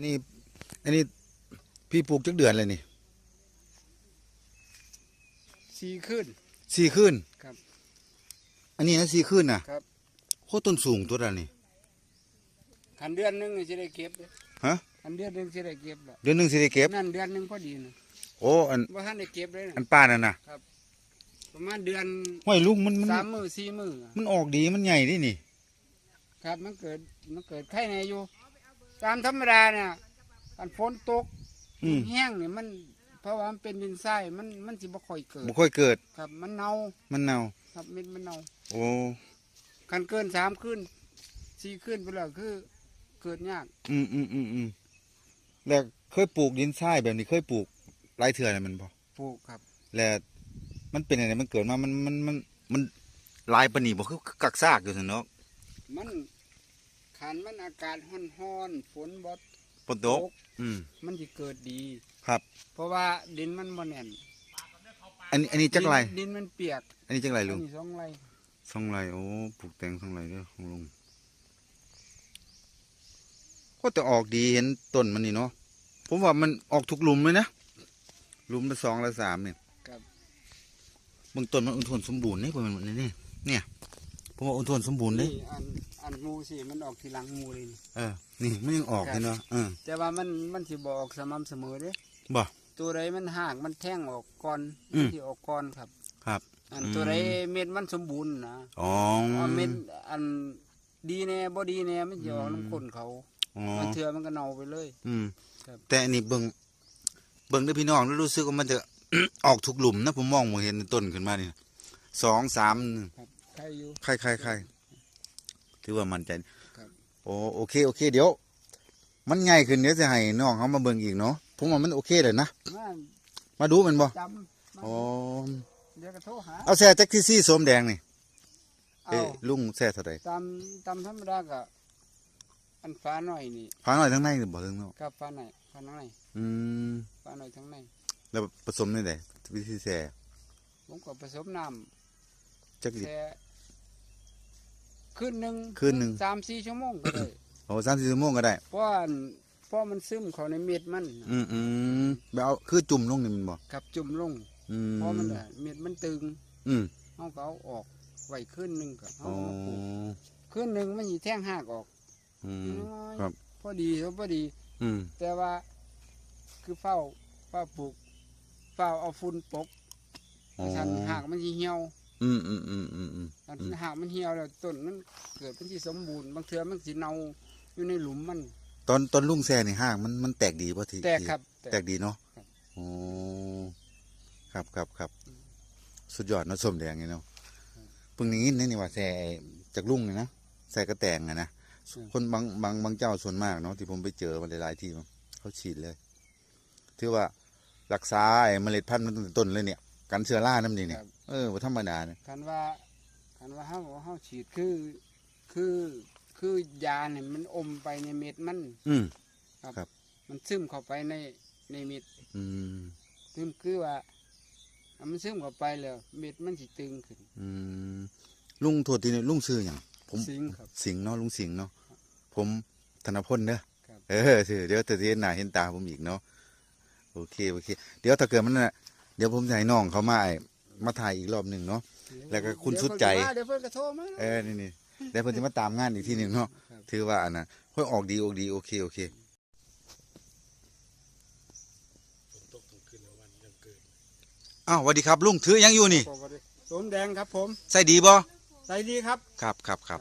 อันนี้อันนี้พี่ปลูกจักเดือนเลยนี่สี่ขึ้นสี่ขึ้น ครับ อันนี้นะสี่ขึ้นน่ะครับโคตรต้นสูงตัวนั้นนี่คันเดือนหนึงนี่จะได้เก็บเลยฮะคันเดือนหนึงจะได้เก็บละเดือนหนึ่งสิได้เก็บ นั่นเดือนหนึงพอดีนะโอ้อันว่าท่านได้เก็บเลยอันะนป้านั่นน่ะประมาณเดือนห้วยลุงมันมันสามมือสี่มืออะมันออกดีมันใหญ่ดินี่ ครับ มันเกิดมันเกิดไข่ในอยู่ ตามธรรมดาเนี่ยการฝนตกอืมแห้งเนี่ยมัน เพราะว่ามันเป็นดินทรายมันมันสิบ่ค่อยเกิดบ่ค่อยเกิด ครับ มันเน่ามันเน่าครับเม็ดมันเน่าโอ้คันเกินสามขึ้นสี่ขึ้นไปแล้วคือ เกิดยากอืมอืมอืมอืมแล้วเคยปลูกดินทรายแบบนี้เคยปลูกหลายเถื่อนะมันบ่ปลูกครับ แล้วมันเป็นอะไรมันเกิดมามันมันมันมันหลายปานนีบ่คือกักซากอยู่ซั่นเนาะมัน ขันมันอากาศร้อนๆฝนบ่ฝนตกอืมมันจะเกิดดี ครับ เพราะว่าดินมันบ่แน่นอันนี้อันนี้จักไรดินดินมันเปียก อันนี้จักไรอันลุงนี้สองไรสองไรโอ้ปลูกแตงสองไรเด้อของลุงก็จะออกดีเห็นต้นมันนี่เนาะผมว่ามันออกทุกหลุมเลยนะหลุมละสองละสามเนี่ยครับเบางต้นมันอุ่นทนสมบูรณ์นี่ประมาณนี้เนี่ยเนี่ย ผมว่าอุ่นทนสมบูรณ์เลยนี่อันอันหมูสิมันออกทีหลังหมูเลยนี่เออ นี่มันยังออกเลยเนาะเออแต่ว่ามันมันสิบ่ออกสม่ำเสมอเด้บ่ ตัวใดมันหากมันแท่งออกก่อนอืม ที่ออกก่อนครับ ครับ อันอืมตัวใดเม็ดมันสมบูรณ์นะอ๋อว่าเม็ดอันดีแน่บ่ดีแน่มันจะออกอืมน้ำข้นเขาอ๋อ มันเถื่อมันก็เน่าไปเลย อืมครับ แต่อันนี้เบิ่งเบิ่งเด้วยพี่น้องแล้วรู้สึกว่ามันจะ ออกทุกหลุมนะผมมองผมเห็นต้นขึ้นมานี่สองสามครับใครอยู่ใครใครใครถือว่ามั่นใจครับโอ้โอเค โอเค เดี๋ยว มันง่ายขึ้นเดี๋ยวจะให้น้องเขามาเบิ่งอีกเนาะผมว่ามันโอเคเลยนะ มามาดูมันบ่จำมาอ๋อเดี๋ยวก็โทรหาเอาแซ่แจ็คที่ซี่สวมแดงนี่เอาเอ้ยลุงแซ่เท่าไหร่ตามตามธรรมดาก็อันฟ้าหน่อยนี่ฟ้าหน่อยทั้งในหรือบ่ทั้งนอกกับฟ้าหน่อยฟ้าหน่อยอืมฟ้าหน่อยทั้งในแล้วผสมนี่ได้วิธีแซ่ผมก็ผสมน้จักำลิตรแค่ คืนหนึ่งคืนหนึ่ง สามสี่ชั่วโมงก็ได้ โอ้สามสี่ชั่วโมงก็ได้ เพราะว่าอันเพราะมันซึมเข้าในเม็ดมันอืมอืมแบบเอาคือจุ่มลงนี่มันบ่กับจุ่มลง อืมเพราะมันน่ะเม็ดมันตึงอืมเขาก็เอาออกไว้คืนหนึ่งก็เอาอ๋อมาปลูกคืนหนึ่งมันยีแท่งหักออกอืม น้อยครับ พอดีครับพอดี อืมแต่ว่าคือเฝ้าเฝ้าปลูกเฝ้าเอาฝุ่นปกอ๋อฉันหากมันสิเหี่ยว อืมอืมอืมอืมอืมอันอืมหากมันเหี่ยวแล้วต้นมันเกิดเป็นที่สมบูรณ์บางเทื่อมันสิเน่าอยู่ในหลุมมัน ตอนตอนลุงแซ่นี่ห้างมันมันแตกดีป่ะทีแตกครับ แตกดีเนาะครับ โอ้ครับครับครับสุดยอดเนาะสมแดงไงเนาะเพิ่งนี้นี่นี่ว่าแซ่จากลุงเลยนะแซ่กระแตงอะนะคนบางบางบางเจ้าส่วนมากเนาะที่ผมไปเจอมาหลายๆที่เขาฉีดเลยถือว่ารักษาไอ้เมล็ดพันธุ์มันตั้งแต่ต้นเลยเนี่ย กันเชื้อราน้ำนี่เนี่ยครับ เออว่าธรรมดาเนี่ยคันว่าคันว่าเฮาเฮาฉีดคือคือคือยาเนี่ยมันอมไปในเม็ดมัน อืมมันซึมเข้าไปในในเม็ดอืมซึมคือว่าอะมันซึมเข้าไปแล้ว เม็ดมันสิตึงขึ้น อืมลุงโทษทีนี่ลุงซื้ออย่างผมสิงครับสิงห์เนาะลุงสิงห์เนาะผมธนพลเนอะครับ เออถือเดี๋ยวจะเห็นหน้าเห็นตาผมอีกเนาะโอเคโอเค เดี๋ยวถ้าเกิดมันน่ะเดี๋ยวผมจะให้น้องเขามาไอ้ มาถ่ายอีกรอบหนึ่งเนาะแล้วก็คุณสุดใจเดี๋ยวเพิ่นก็โทรมาเออนี่นี่เดี๋ยวเพิ่นจะมาตามงานอีกทีหนึ่งเนาะครับถือว่าอันนั้นค่อยออกดีออกดีโอเคโอเคอ้าวสวัสดีครับลุงถือยังอยู่นี่สมแดงครับผมใส่ดีบ่ใส่ดีครับครับครับครับ